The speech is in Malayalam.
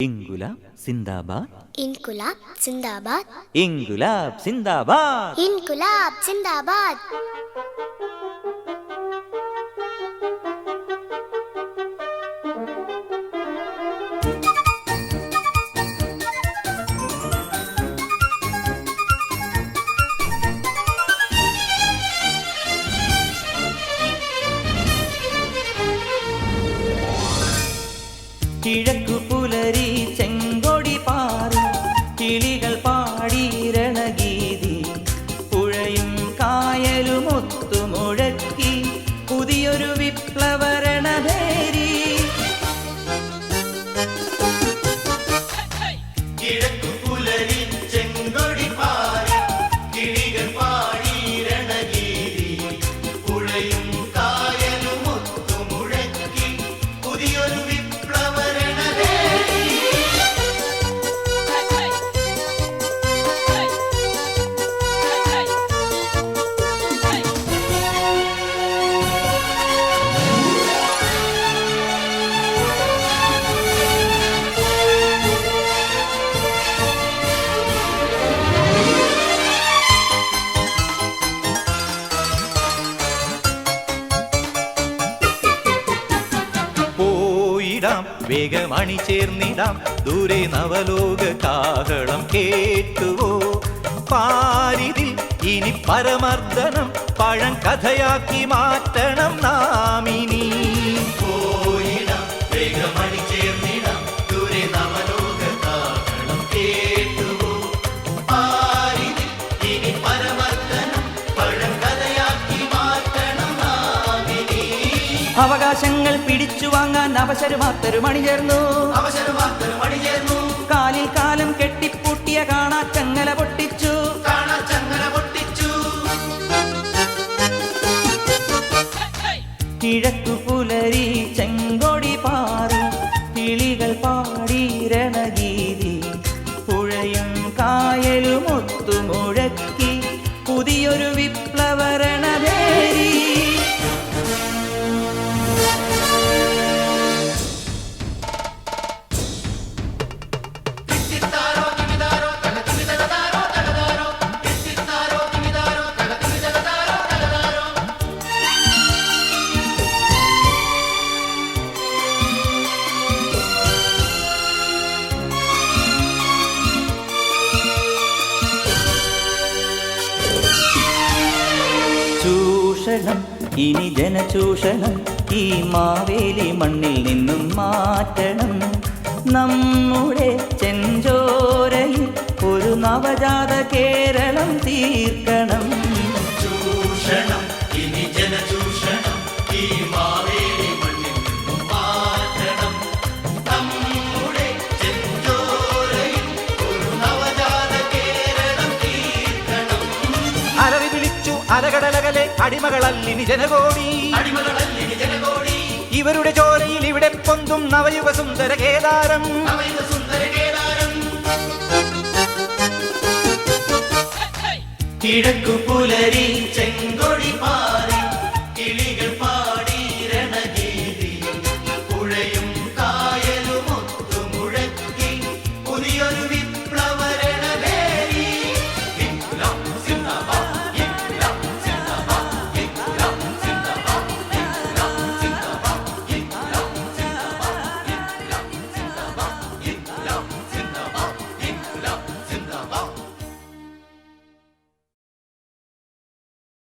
ইনগুলাব জিন্দাবাদ ইনকুলাব জিন্দাবাদ ইনগুলাব জিন্দাবাদ ইনকুলাব জিন্দাবাদ கிழக்கு പോയിടാം വേഗമണി ചേർന്നിടാം. ദൂരെ നവലോക കാഹളം കേട്ടുവോ? പാരിതിൽ ഇനി പരമർദ്ദനം പഴം കഥയാക്കി മാറ്റണം നാമിനി അവകാശങ്ങൾ പിടിച്ചു വാങ്ങാൻ അവസരമാത്തൊരു മണി ചേർന്നു. കാലിൽ കാലം കെട്ടിപ്പൂട്ടിയ കാണാ ചങ്ങല പൊട്ടിച്ചു. കിഴക്കു പുലരി ചെങ്കൊടി ചൂഷണം ഇനി ജനചൂഷണം ഈ മാവേലി മണ്ണിൽ നിന്നും മാറ്റണം. നമ്മുടെ ചെഞ്ചോരയിൽ ഒരു നവജാത കേരളം തീർക്കണം. അലകടലകലെ അടിമകളല്ലിനി ജനകോടി ഇവരുടെ ചോരയിൽ ഇവിടെ പൊന്തും നവയുഗ സുന്ദര കേദാരം. കിഴക്കു പുലരി ചെങ്കൊടി പാ